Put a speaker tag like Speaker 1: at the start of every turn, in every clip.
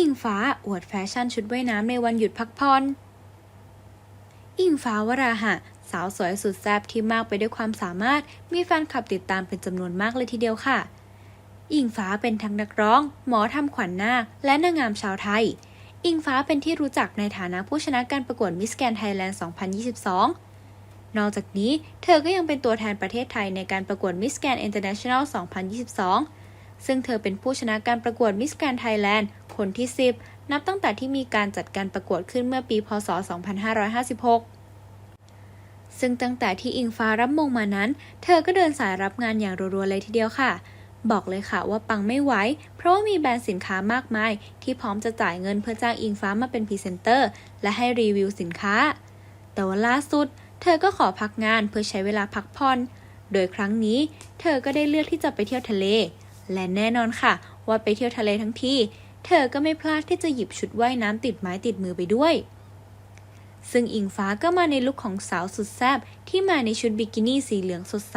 Speaker 1: อิงฟ้าอวดแฟชั่นชุดว่ายน้ำในวันหยุดพักผ่อน อิงฟ้าวราหะ สาวสวยสุดแซ่บที่มากไปด้วยความสามารถ มีแฟนคลับติดตามเป็นจำนวนมากเลยทีเดียวค่ะ อิงฟ้าเป็นทั้งนักร้อง หมอทำขวัญนาค และนางงามชาวไทย อิงฟ้าเป็นที่รู้จักในฐานะผู้ชนะการประกวดมิสแกนไทยแลนด์ 2022นอกจากนี้ เธอก็ยังเป็นตัวแทนประเทศไทยในการประกวดมิสแกน International 2022 ซึ่งเธอเป็นผู้ชนะการประกวดมิสแกรนไทยแลนด์คนที่ 10 นับตั้งแต่ที่มีการจัดการประกวดขึ้นเมื่อปี พศ 2556 ซึ่งตั้งแต่ที่อิงฟ้ารับมงมานั้น เธอก็เดินสายรับงานอย่างรัวๆเลยทีเดียวค่ะ บอกเลยค่ะว่าปังไม่ไหว เพราะว่ามีแบรนด์สินค้ามากมาย ที่พร้อมจะจ่ายเงินเพื่อจ้างอิงฟ้ามาเป็นพรีเซนเตอร์ และให้รีวิวสินค้า แต่ว่าล่าสุด เธอก็ขอพักงานเพื่อใช้เวลาพักผ่อน โดยครั้งนี้ เธอก็ได้เลือกที่จะไปเที่ยวทะเล และแน่นอนค่ะ ว่าไปเที่ยวทะเลทั้งทีเธอก็ไม่พลาดที่จะหยิบชุดว่ายน้ำติดไม้ติดมือไปด้วย ซึ่งอิงฟ้าก็มาในลุคของสาวสุดแซ่บที่มาในชุดบิกินี่สีเหลืองสดใส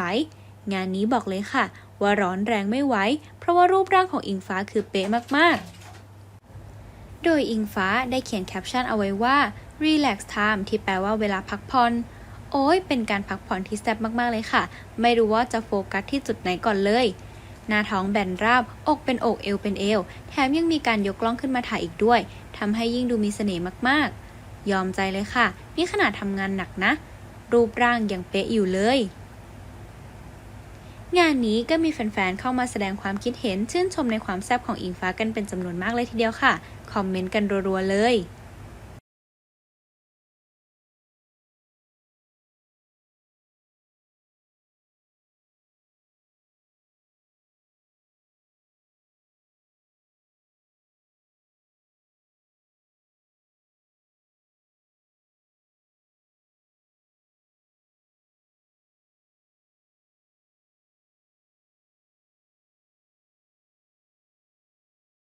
Speaker 1: งานนี้บอกเลยค่ะ ว่าร้อนแรงไม่ไหวเพราะว่ารูปร่างของอิงฟ้าคือเป๊ะมากๆ โดยอิงฟ้าได้เขียนแคปชั่นเอาไว้ว่า relax time ที่แปลว่าเวลาพักผ่อนโอ้ยเป็นการพักผ่อนที่แซ่บมากๆเลยค่ะ ไม่รู้ว่าจะโฟกัสที่จุดไหนก่อนเลย หน้าท้องแบนราบ อกเป็นอกเอวเป็นเอว แถมยังมีการยกกล้องขึ้นมาถ่ายอีกด้วยทำให้ยิ่งดูมีเสน่ห์มากๆ ยอมใจเลยค่ะ นี่ขนาดทำงานหนักนะ รูปร่างยังเป๊ะอยู่เลย งานนี้ก็มีแฟนๆ เข้ามาแสดงความคิดเห็นชื่นชมในความแซ่บของอิงฟ้ากันเป็นจำนวนมากเลยทีเดียวค่ะ คอมเมนต์กันรัวๆเลย